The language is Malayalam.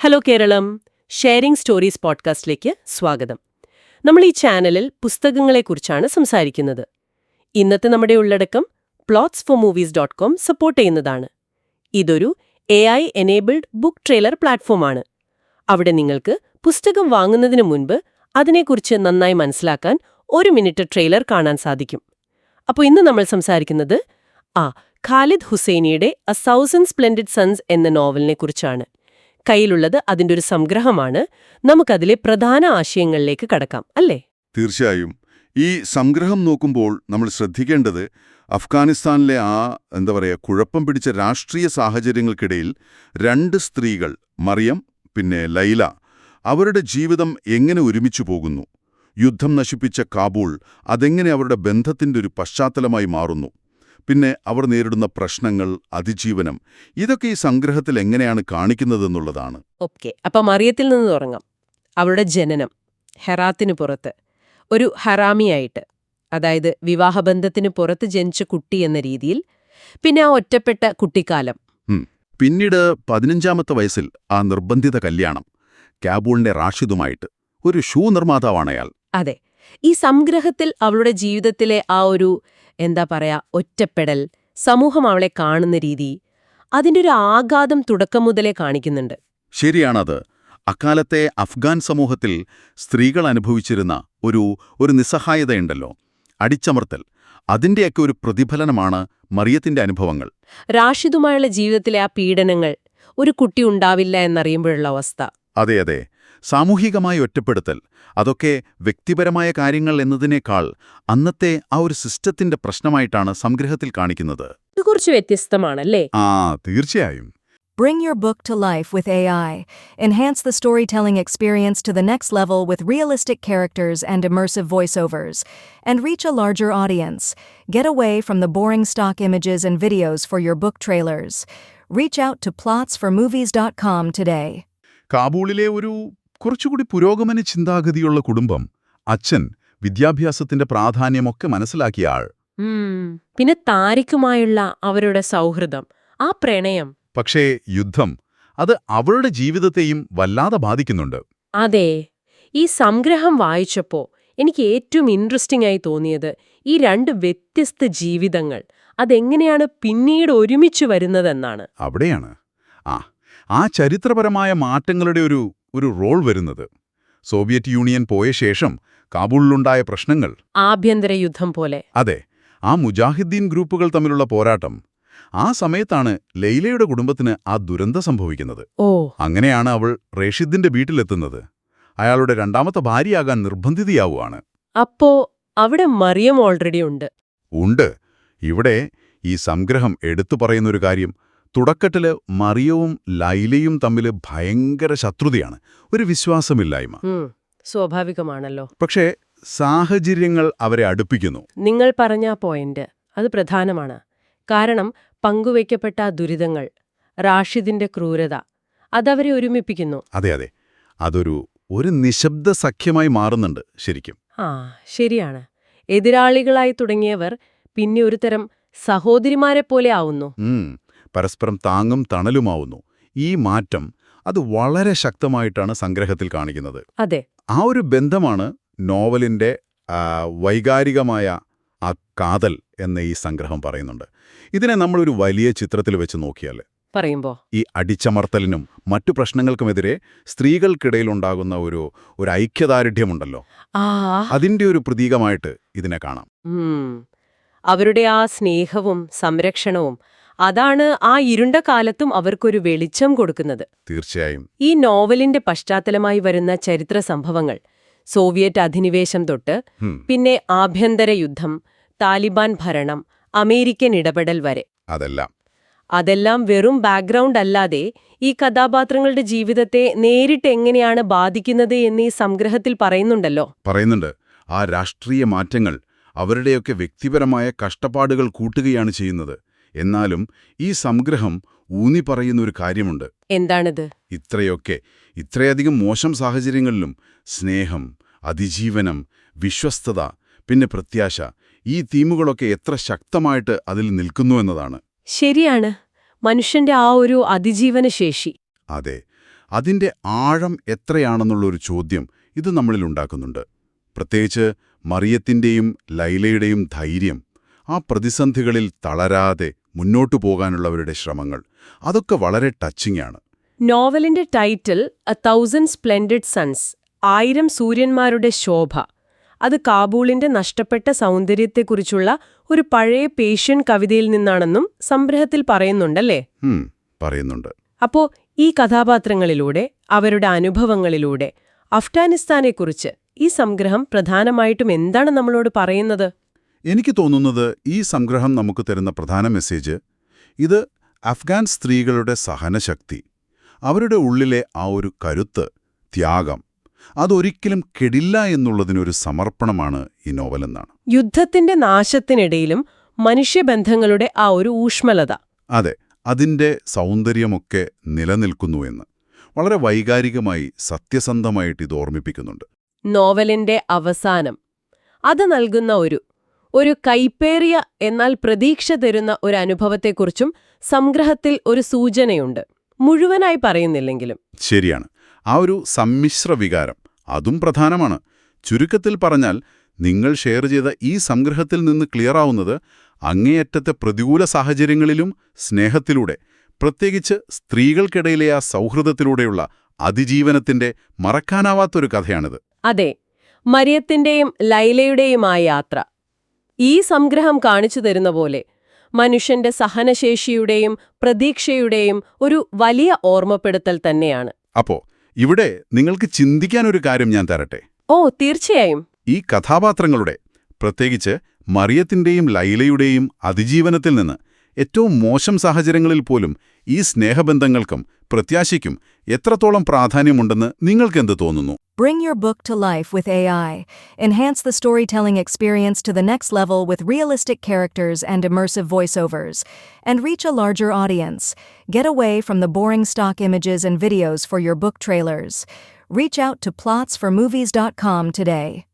ഹലോ കേരളം. ഷെയറിംഗ് സ്റ്റോറീസ് പോഡ്കാസ്റ്റിലേക്ക് സ്വാഗതം. നമ്മൾ ഈ ചാനലിൽ പുസ്തകങ്ങളെക്കുറിച്ചാണ് സംസാരിക്കുന്നത്. ഇന്നത്തെ നമ്മുടെ ഉള്ളടക്കം plots for movies dot com support ചെയ്യുന്നതാണ്. ഇതൊരു A I enabled book trailer പ്ലാറ്റ്ഫോമാണ് അവിടെ നിങ്ങൾക്ക് പുസ്തകം വാങ്ങുന്നതിന് മുൻപ് അതിനെക്കുറിച്ച് നന്നായി മനസ്സിലാക്കാൻ ഒരു മിനിറ്റ് ട്രെയിലർ കാണാൻ സാധിക്കും. അപ്പോൾ ഇന്ന് നമ്മൾ സംസാരിക്കുന്നത് ആ ഖാലിദ് ഹുസൈനിയുടെ അ സൗസൻഡ് സ്പ്ലെൻഡിഡ് സൺസ് എന്ന നോവലിനെ കുറിച്ചാണ്. കയ്യിലുള്ളത് അതിന്റെ ഒരു സംഗ്രഹമാണ്. നമുക്കതിലെ പ്രധാന ആശയങ്ങളിലേക്ക് കടക്കാം അല്ലേ? തീർച്ചയായും. ഈ സംഗ്രഹം നോക്കുമ്പോൾ നമ്മൾ ശ്രദ്ധിക്കേണ്ടത് അഫ്ഗാനിസ്ഥാനിലെ ആ എന്താ പറയുക കുഴപ്പം പിടിച്ച രാഷ്ട്രീയ സാഹചര്യങ്ങൾക്കിടയിൽ രണ്ട് സ്ത്രീകൾ മറിയം പിന്നെ ലൈല അവരുടെ ജീവിതം എങ്ങനെ ഒരുമിച്ചു പോകുന്നു? യുദ്ധം നശിപ്പിച്ച കാബൂൾ അതെങ്ങനെ അവരുടെ ബന്ധത്തിന്റെ ഒരു പശ്ചാത്തലമായി മാറുന്നു? പിന്നെ അവർ നേരിടുന്ന പ്രശ്നങ്ങൾ അതിജീവനം ഇതൊക്കെ ഈ സംഗ്രഹത്തിൽ എങ്ങനെയാണ് കാണിക്കുന്നതെന്നുള്ളതാണ്. ഓക്കെ. അപ്പം മറിയത്തിൽ നിന്ന് തുടങ്ങാം. അവരുടെ ജനനം ഹെറാത്തിന് പുറത്ത്. ഒരു ഹറാമിയായിട്ട് അതായത് വിവാഹബന്ധത്തിന് പുറത്ത് ജനിച്ച കുട്ടി എന്ന രീതിയിൽ പിന്നെ ആ ഒറ്റപ്പെട്ട കുട്ടിക്കാലം. പിന്നീട് പതിനഞ്ചാമത്തെ വയസ്സിൽ ആ നിർബന്ധിത കല്യാണം കാബൂളിന്റെ റാഷിദുമായിട്ട്. ഒരു ഷൂ നിർമ്മാതാവാണ് അയാൾ. അതെ. ഈ സംഗ്രഹത്തിൽ അവളുടെ ജീവിതത്തിലെ ആ ഒരു എന്താ പറയാ ഒറ്റപ്പെടൽ സമൂഹം അവളെ കാണുന്ന രീതി അതിന്റെ ഒരു ആഘാതം തുടക്കം മുതലേ കാണിക്കുന്നുണ്ട്. ശരിയാണത്. അക്കാലത്തെ അഫ്ഗാൻ സമൂഹത്തിൽ സ്ത്രീകൾ അനുഭവിച്ചിരുന്ന ഒരു ഒരു നിസ്സഹായതയുണ്ടല്ലോ അടിച്ചമർത്തൽ. അതിന്റെയൊക്കെ ഒരു പ്രതിഫലനമാണ് മറിയത്തിന്റെ അനുഭവങ്ങൾ. റാഷിദുമായുള്ള ജീവിതത്തിലെ ആ പീഡനങ്ങൾ ഒരു കുട്ടി ഉണ്ടാവില്ല എന്നറിയുമ്പോഴുള്ള അവസ്ഥ. അതെ അതെ. സാമൂഹികമായ ഒറ്റപ്പെടുത്തൽ അതൊക്കെ വ്യക്തിപരമായ കാര്യങ്ങൾ എന്നതിനേക്കാൾ അന്നത്തെ ആ ഒരു സിസ്റ്റത്തിന്റെ പ്രശ്നമായിട്ടാണ് സംഗ്രഹത്തിൽ കാണിക്കുന്നത് കുറച്ച് വ്യത്യസ്തമാണല്ലേ ആ തീർച്ചയായും Bring your book to life with AI. Enhance the storytelling experience to the next level with realistic characters and immersive voiceovers. And reach a larger audience. Get away from the boring stock images and videos for your book trailers. Reach out to plotsformovies.com today. കാബൂളിലെ ഒരു കുറച്ചുകൂടി പുരോഗമന ചിന്താഗതിയുള്ള കുടുംബം അച്ഛൻ വിദ്യാഭ്യാസത്തിന്റെ പ്രാധാന്യമൊക്കെ മനസ്സിലാക്കിയ ആൾ. പിന്നെ താരിക്കുമായുള്ള അവരുടെ സൗഹൃദം ആ പ്രണയം. പക്ഷേ യുദ്ധം അത് അവളുടെ ജീവിതത്തെയും വല്ലാതെ ബാധിക്കുന്നുണ്ട്. അതെ ഈ സംഗ്രഹം വായിച്ചപ്പോ എനിക്ക് ഏറ്റവും ഇൻട്രസ്റ്റിംഗ് ആയി തോന്നിയത് ഈ രണ്ട് വ്യത്യസ്ത ജീവിതങ്ങൾ അതെങ്ങനെയാണ് പിന്നീട് ഒരുമിച്ച് വരുന്നതെന്നാണ്. അവിടെയാണ്. ആ ആ ചരിത്രപരമായ മാറ്റങ്ങളുടെ ഒരു ഒരു റോൾ വരുന്നത്. സോവിയറ്റ് യൂണിയൻ പോയ ശേഷം കാബൂളിലുണ്ടായ പ്രശ്നങ്ങൾ. ആഭ്യന്തര യുദ്ധം പോലെ. അതെ ആ മുജാഹിദ്ദീൻ ഗ്രൂപ്പുകൾ തമ്മിലുള്ള പോരാട്ടം. ആ സമയത്താണ് ലൈലയുടെ കുടുംബത്തിന് ആ ദുരന്തം സംഭവിക്കുന്നത്. ഓ. അങ്ങനെയാണ് അവൾ റഷീദിന്റെ വീട്ടിലെത്തുന്നത്. അയാളുടെ രണ്ടാമത്തെ ഭാര്യയാകാൻ നിർബന്ധിതയാവുകയാണ് അപ്പോ അവിടെ മറിയം ഓൾറെഡി ഉണ്ട്. ഉണ്ട്. ഇവിടെ ഈ സംഗ്രഹം എടുത്തു പറയുന്നൊരു കാര്യം തുടക്കത്തിൽ മറിയവും ലൈലയും തമ്മിൽ ഭയങ്കര ശത്രുതയാണ്. ഒരു വിശ്വാസമില്ലായ്മ. സ്വാഭാവികമാണല്ലോ. പക്ഷേ സാഹചര്യങ്ങൾ അവരെ അടുപ്പിക്കുന്നു. നിങ്ങൾ പറഞ്ഞ പോയിന്റ് അത് പ്രധാനമാണ്. കാരണം പങ്കുവയ്ക്കപ്പെട്ട ദുരിതങ്ങൾ റാഷിദിന്റെ ക്രൂരത അതവരെ ഒരുമിപ്പിക്കുന്നു. അതെ അതെ. അതൊരു ഒരു നിശബ്ദ സഖ്യമായി മാറുന്നുണ്ട് ശരിക്കും. ആ ശരിയാണ്. എതിരാളികളായി തുടങ്ങിയവർ പിന്നെ ഒരു തരം സഹോദരിമാരെ പോലെ ആവുന്നു. പരസ്പരം താങ്ങും തണലുമാവുന്നു. ഈ മാറ്റം അത് വളരെ ശക്തമായിട്ടാണ് സംഗ്രഹത്തിൽ കാണിക്കുന്നത്. അതെ. ആ ഒരു ബന്ധമാണ് നോവലിന്റെ വൈകാരികമായ ആ കാതൽ എന്ന ഈ സംഗ്രഹം പറയുന്നുണ്ട്. ഇതിനെ നമ്മളൊരു വലിയ ചിത്രത്തിൽ വെച്ച് നോക്കിയാൽ പറയുമ്പോൾ ഈ അടിച്ചമർത്തലിനും മറ്റു പ്രശ്നങ്ങൾക്കുമെതിരെ സ്ത്രീകൾക്കിടയിലുണ്ടാകുന്ന ഒരു ഒരു ഐക്യദാരിഢ്യമുണ്ടല്ലോ ആ. അതിന്റെ ഒരു പ്രതീകമായിട്ട് ഇതിനെ കാണാം. അവരുടെ ആ സ്നേഹവും സംരക്ഷണവും അതാണ് ആ ഇരുണ്ട കാലത്തും അവർക്കൊരു വെളിച്ചം കൊടുക്കുന്നത്. തീർച്ചയായും. ഈ നോവലിന്റെ പശ്ചാത്തലമായി വരുന്ന ചരിത്ര സംഭവങ്ങൾ സോവിയറ്റ് അധിനിവേശം തൊട്ട് പിന്നെ ആഭ്യന്തര യുദ്ധം താലിബാൻ ഭരണം അമേരിക്കൻ ഇടപെടൽ വരെ. അതെല്ലാം. അതെല്ലാം വെറും ബാക്ക്ഗ്രൗണ്ട് അല്ലാതെ ഈ കഥാപാത്രങ്ങളുടെ ജീവിതത്തെ നേരിട്ട് എങ്ങനെയാണ് ബാധിക്കുന്നത് എന്ന് ഈ സംഗ്രഹത്തിൽ പറയുന്നുണ്ടല്ലോ. പറയുന്നുണ്ട്. ആ രാഷ്ട്രീയ മാറ്റങ്ങൾ അവരുടെയൊക്കെ വ്യക്തിപരമായ കഷ്ടപ്പാടുകൾ കൂട്ടുകയാണ് ചെയ്യുന്നത്. എന്നാലും ഈ സംഗ്രഹം ഊന്നി പറയുന്ന ഒരു കാര്യമുണ്ട്. എന്താണിത്? ഇത്രയൊക്കെ ഇത്രയധികം മോശം സാഹചര്യങ്ങളിലും സ്നേഹം അതിജീവനം വിശ്വസ്തത പിന്നെ പ്രത്യാശ ഈ തീമുകളൊക്കെ എത്ര ശക്തമായിട്ട് അതിൽ നിൽക്കുന്നു എന്നതാണ്. ശരിയാണ്. മനുഷ്യന്റെ ആ ഒരു അതിജീവന ശേഷി അതെ അതിന്റെ ആഴം എത്രയാണെന്നുള്ളൊരു ചോദ്യം ഇത് നമ്മളിൽ ഉണ്ടാക്കുന്നുണ്ട്. പ്രത്യേകിച്ച് മറിയത്തിന്റെയും ലൈലയുടെയും ധൈര്യം ആ പ്രതിസന്ധികളിൽ തളരാതെ മുന്നോട്ടു പോകാനുള്ളവരുടെ ശ്രമങ്ങൾ. അതൊക്കെ വളരെ ടച്ചിങ് ആണ് നോവലിന്റെ title a thousand splendid suns ആയിരം സൂര്യന്മാരുടെ ശോഭ. അത് കാബൂളിന്റെ നഷ്ടപ്പെട്ട സൗന്ദര്യത്തെക്കുറിച്ചുള്ള ഒരു പഴയ പേഷ്യൻ കവിതയിൽ നിന്നാണെന്നും സംഗ്രഹത്തിൽ പറയുന്നുണ്ടല്ലേ? പറയുന്നുണ്ട്. അപ്പോ ഈ കഥാപാത്രങ്ങളിലൂടെ അവരുടെ അനുഭവങ്ങളിലൂടെ അഫ്ഗാനിസ്ഥാനെക്കുറിച്ച് ഈ സംഗ്രഹം പ്രധാനമായിട്ടും എന്താണ് നമ്മളോട് പറയുന്നത്? എനിക്ക് തോന്നുന്നത് ഈ സംഗ്രഹം നമുക്ക് തരുന്ന പ്രധാന മെസ്സേജ് ഇത് അഫ്ഗാൻ സ്ത്രീകളുടെ സഹനശക്തി അവരുടെ ഉള്ളിലെ ആ ഒരു കരുത്ത് ത്യാഗം അതൊരിക്കലും കെടില്ല എന്നുള്ളതിനൊരു സമർപ്പണമാണ് ഈ നോവലെന്നാണ് യുദ്ധത്തിന്റെ നാശത്തിനിടയിലും മനുഷ്യബന്ധങ്ങളുടെ ആ ഒരു ഊഷ്മലത. അതെ അതിന്റെ സൗന്ദര്യമൊക്കെ നിലനിൽക്കുന്നു എന്ന് വളരെ വൈകാരികമായി സത്യസന്ധമായിട്ട് ഇത് ഓർമ്മിപ്പിക്കുന്നുണ്ട്. നോവലിന്റെ അവസാനം അത് നൽകുന്ന ഒരു ഒരു കൈപ്പേറിയ എന്നാൽ പ്രതീക്ഷ തരുന്ന ഒരു അനുഭവത്തെക്കുറിച്ചും സംഗ്രഹത്തിൽ ഒരു സൂചനയുണ്ട്. മുഴുവനായി പറയുന്നില്ലെങ്കിലും. ശരിയാണ്. ആ ഒരു സമ്മിശ്ര വികാരം അതും പ്രധാനമാണ്. ചുരുക്കത്തിൽ പറഞ്ഞാൽ നിങ്ങൾ ഷെയർ ചെയ്ത ഈ സംഗ്രഹത്തിൽ നിന്ന് ക്ലിയറാവുന്നത് അങ്ങേയറ്റത്തെ പ്രതികൂല സാഹചര്യങ്ങളിലും സ്നേഹത്തിലൂടെ പ്രത്യേകിച്ച് സ്ത്രീകൾക്കിടയിലെ ആ സൗഹൃദത്തിലൂടെയുള്ള അതിജീവനത്തിന്റെ മറക്കാനാവാത്തൊരു കഥയാണിത്. അതെ. മരിയത്തിന്റെയും ലൈലയുടെയും ആ യാത്ര. ഈ സംഗ്രഹം കാണിച്ചു തരുന്ന പോലെ മനുഷ്യന്റെ സഹനശേഷിയുടെയും പ്രതീക്ഷയുടെയും ഒരു വലിയ ഓർമ്മപ്പെടുത്തൽ തന്നെയാണ്. അപ്പോ ഇവിടെ നിങ്ങൾക്ക് ചിന്തിക്കാൻ ഒരു കാര്യം ഞാൻ തരട്ടെ? ഓ തീർച്ചയായും. ഈ കഥാപാത്രങ്ങളുടെ പ്രത്യേകിച്ച് മറിയത്തിന്റെയും ലൈലയുടെയും അതിജീവനത്തിൽ നിന്ന് ഏറ്റവും മോശം സാഹചര്യങ്ങളിൽ പോലും ഈ സ്നേഹബന്ധങ്ങൾക്കും പ്രത്യാശയ്ക്കും എത്രത്തോളം പ്രാധാന്യമുണ്ടെന്ന് നിങ്ങൾക്കെന്ത് തോന്നുന്നു Bring your book to life with AI. Enhance the storytelling experience to the next level with realistic characters and immersive voiceovers. And reach a larger audience. Get away from the boring stock images and videos for your book trailers. Reach out to plotsformovies.com today.